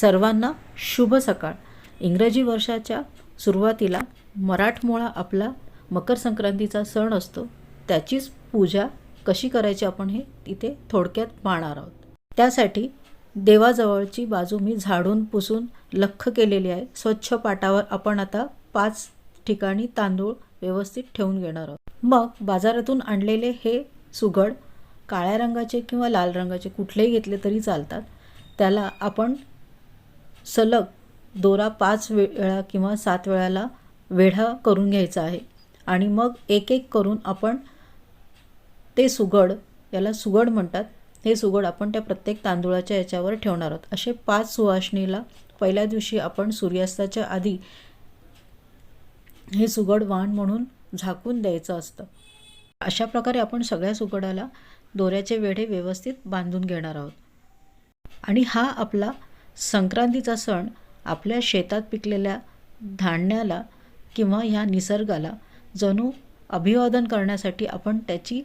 सर्वांना शुभ सकाळ. इंग्रजी वर्षाच्या सुरुवातीला मराठमोळा आपला मकर संक्रांतीचा सण असतो. त्याचीच पूजा कशी करायची आपण हे इथे थोडक्यात पाहणार आहोत. त्यासाठी देवाजवळची बाजू मी झाडून पुसून लख्ख केलेली आहे. स्वच्छ पाटावर आपण आता पाच ठिकाणी तांदूळ व्यवस्थित ठेवून घेणार आहोत. मग बाजारातून आणलेले हे सुगड काळ्या रंगाचे किंवा लाल रंगाचे कुठलेही घेतले तरी चालतात. त्याला आपण सलग दोरा पाच वेळा किंवा सात वेळाला वेढा करून घ्यायचा आहे. आणि मग एक एक करून आपण ते सुगड याला सुगड म्हणतात हे सुगड आपण त्या प्रत्येक तांदूळाच्या याच्यावर ठेवणार आहोत. असे पाच सुवासणीला पहिल्या दिवशी आपण सूर्यास्ताच्या आधी हे सुगड वाण म्हणून झाकून द्यायचं असतं. अशा प्रकारे आपण सगळ्या सुगडाला दोऱ्याचे वेढे व्यवस्थित बांधून घेणार आहोत. आणि हा आपला संक्रांतीचा सण आपल्या शेतात पिकलेल्या धान्याला किंवा ह्या निसर्गाला जणू अभिवादन करण्यासाठी आपण त्याची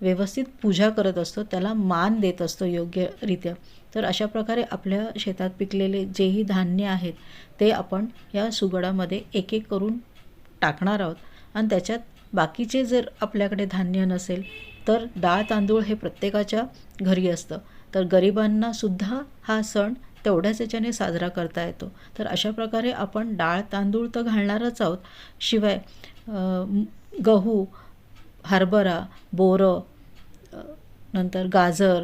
व्यवस्थित पूजा करत असतो त्याला मान देत असतो योग्यरित्या. तर अशा प्रकारे आपल्या शेतात पिकलेले जेही धान्य आहेत ते आपण या सुगडामध्ये एक एक करून टाकणार आहोत. आणि त्याच्यात बाकीचे जर आपल्याकडे धान्य नसेल तर डाळ तांदूळ हे प्रत्येकाच्या घरी असतं. तर गरिबांनासुद्धा हा सण तेवढ्याच याच्याने साजरा करता येतो. तर अशा प्रकारे आपण डाळ तांदूळ तर घालणारच आहोत. शिवाय गहू हरभरा बोरं नंतर गाजर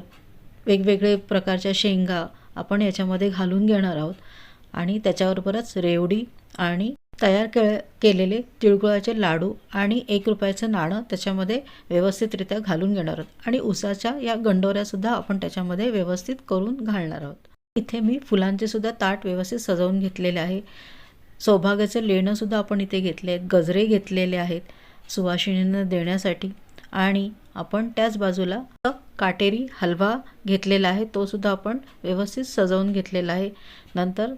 वेगवेगळे प्रकारच्या शेंगा आपण याच्यामध्ये घालून घेणार आहोत. आणि त्याच्याबरोबरच रेवडी आणि तयार के केलेले तिळगुळाचे लाडू आणि एक रुपयाचं नाणं त्याच्यामध्ये व्यवस्थितरित्या घालून घेणार आहोत. आणि उसाच्या या गंडोऱ्यासुद्धा आपण त्याच्यामध्ये व्यवस्थित करून घालणार आहोत. इथे मी फुलांचे सुद्धा ताट व्यवस्थित सजवून घेतलेले आहे. सौभाग्याचं लेणंसुद्धा आपण इथे घेतले आहेत. गजरे घेतलेले आहेत सुवासिनींना देण्यासाठी. आणि आपण त्याच बाजूला काटेरी हलवा घेतलेला आहे. तो सुद्धा आपण व्यवस्थित सजवून घेतलेला आहे. नंतर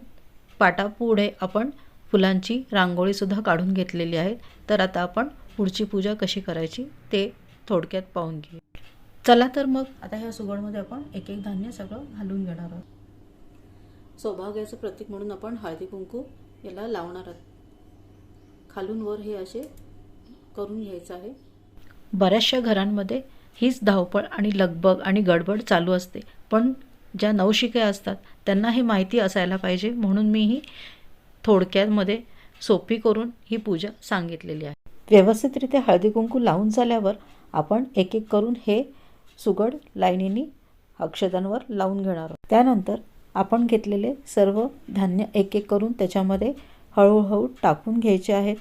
पाटापुढे आपण फुलांची रांगोळीसुद्धा काढून घेतलेली आहे. तर आता आपण पुढची पूजा कशी करायची ते थोडक्यात पाहून घेऊ. चला तर मग आता ह्या सुगडमध्ये आपण एक एक धान्य सगळं घालून घेणार आहोत. सौभाग्याचं प्रतीक म्हणून आपण हळदी कुंकू याला लावणार आहोत. खालून वर हे असे करून घ्यायचं आहे. बऱ्याचशा घरांमध्ये हीच धावपळ आणि लगबग आणि गडबड चालू असते. पण ज्या नवशिक्या असतात त्यांना हे माहिती असायला पाहिजे म्हणून मी ही थोडक्यामध्ये सोपी करून ही पूजा सांगितलेली आहे. व्यवस्थितरित्या हळदी कुंकू लावून झाल्यावर आपण एक एक करून हे सुगड लाईनीनी अक्षतांवर लावून घेणार आहोत. त्यानंतर आपण घेतलेले सर्व धान्य एक एक करून त्याच्यामध्ये हळूहळू टाकून घ्यायचे आहेत.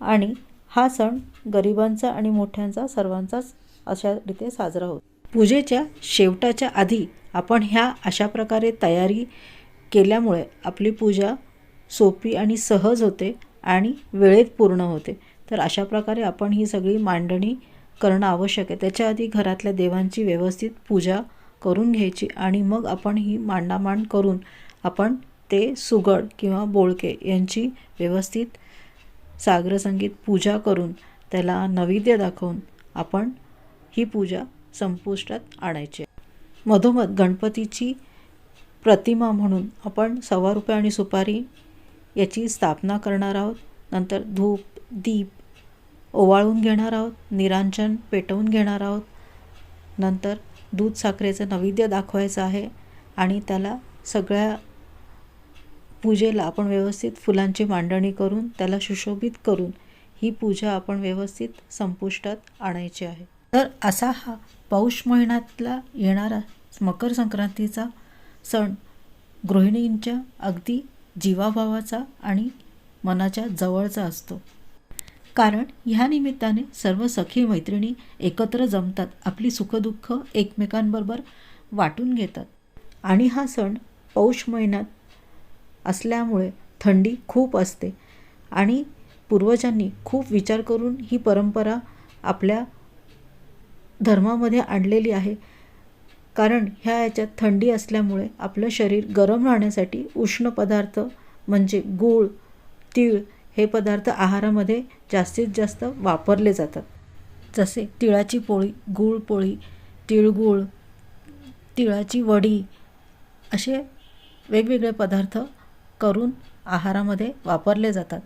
आणि हा सण गरिबांचा आणि मोठ्यांचा सर्वांचाच अशा रीते साजरा होतो. पूजेच्या शेवटाच्या आधी आपण ह्या अशा प्रकारे तयारी केल्यामुळे आपली पूजा सोपी आणि सहज होते आणि वेळेत पूर्ण होते. तर अशा प्रकारे आपण ही सगळी मांडणी करणं आवश्यक आहे. त्याच्या आधी घरातल्या देवांची व्यवस्थित पूजा करून घ्यायची आणि मग आपण ही मांडामांड करून आपण ते सुगड किंवा बोळके यांची व्यवस्थित सागरसंगीत पूजा करून त्याला नैवेद्य दाखवून आपण ही पूजा संपुष्टात आणायची. मधोमध गणपतीची प्रतिमा म्हणून आपण सव्वा रुपये आणि सुपारी याची स्थापना करणार आहोत. नंतर धूप दीप ओवाळून घेणार आहोत. निरांजन पेटवून घेणार आहोत. नंतर दूध साखरेचं नैवेद्य दाखवायचं आहे आणि त्याला सगळ्या पूजेला आपण व्यवस्थित फुलांची मांडणी करून त्याला सुशोभित करून ही पूजा आपण व्यवस्थित संपुष्टात आणायची आहे. तर असा हा पौष महिन्यातला येणारा मकर संक्रांतीचा सण गृहिणींच्या अगदी जीवाभावाचा आणि मनाच्या जवळचा असतो. कारण ह्या निमित्ताने सर्व सखी मैत्रिणी एकत्र जमतात आपली सुखदुःख एकमेकांबरोबर वाटून घेतात. आणि हा सण पौष महिन्यात असल्यामुळे थंडी खूप असते आणि पूर्वजांनी खूप विचार करून ही परंपरा आपल्या धर्मामध्ये आणलेली आहे. कारण ह्या याच्यात थंडी असल्यामुळे आपलं शरीर गरम राहण्यासाठी उष्ण पदार्थ म्हणजे गूळ तीळ हे पदार्थ आहारामध्ये जास्तीत जास्त वापरले जातात. जसे तिळाची पोळी गुळपोळी तिळगूळ तिळाची वडी असे वेगवेगळे पदार्थ करून आहारामध्ये वापरले जातात.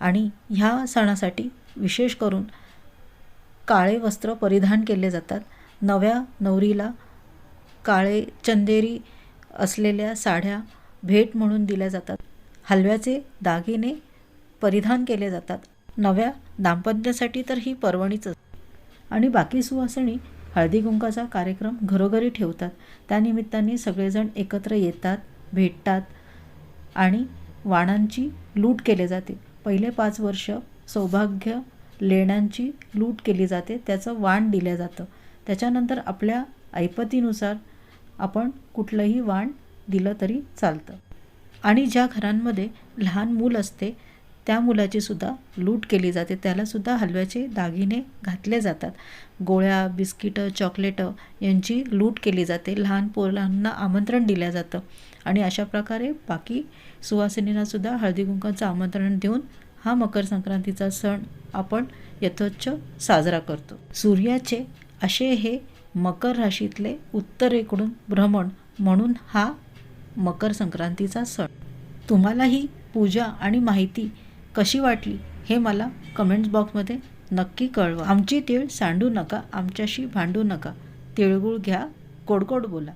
आणि ह्या सणासाठी विशेष करून काळे वस्त्र परिधान केले जातात. नव्या नवरीला काळे चंदेरी असलेल्या साड्या भेट म्हणून दिल्या जातात. हलव्याचे दागिने परिधान केले जातात. नव्या दाम्पत्यासाठी तर ही पर्वणीच असते. आणि बाकी सुवासणी हळदी कुंकाचा कार्यक्रम घरोघरी ठेवतात. त्यानिमित्ताने सगळेजण एकत्र येतात भेटतात आणि वाणांची लूट केली जाते. पहिले पाच वर्ष सौभाग्य लेण्यांची लूट केली जाते. त्याचं वाण दिलं जातं. त्याच्यानंतर आपल्या ऐपतीनुसार आपण कुठलंही वाण दिलं तरी चालतं. आणि ज्या घरांमध्ये लहान मूल असते त्या मुलाची सुद्धा लूट केली जाते. त्यालासुद्धा हलव्याचे दागिने घातले जातात. गोळ्या बिस्किटं चॉकलेटं यांची लूट केली जाते. लहान पोरांना आमंत्रण दिलं जातं. आणि अशा प्रकारे बाकी सुवासिनींनासुद्धा हळदी कुंकाचं आमंत्रण देऊन हा मकर संक्रांतीचा सण आपण यथोच्छ साजरा करतो. सूर्याचे असे हे मकर राशीतले उत्तरेकडून भ्रमण म्हणून हा मकर संक्रांतीचा सण. तुम्हाला ही पूजा आणि माहिती कशी वाटली हे मला कमेंट्स बॉक्समध्ये नक्की कळवा. आमची तीळ सांडू नका आमच्याशी भांडू नका. तिळगुळ घ्या कोडकोड बोला.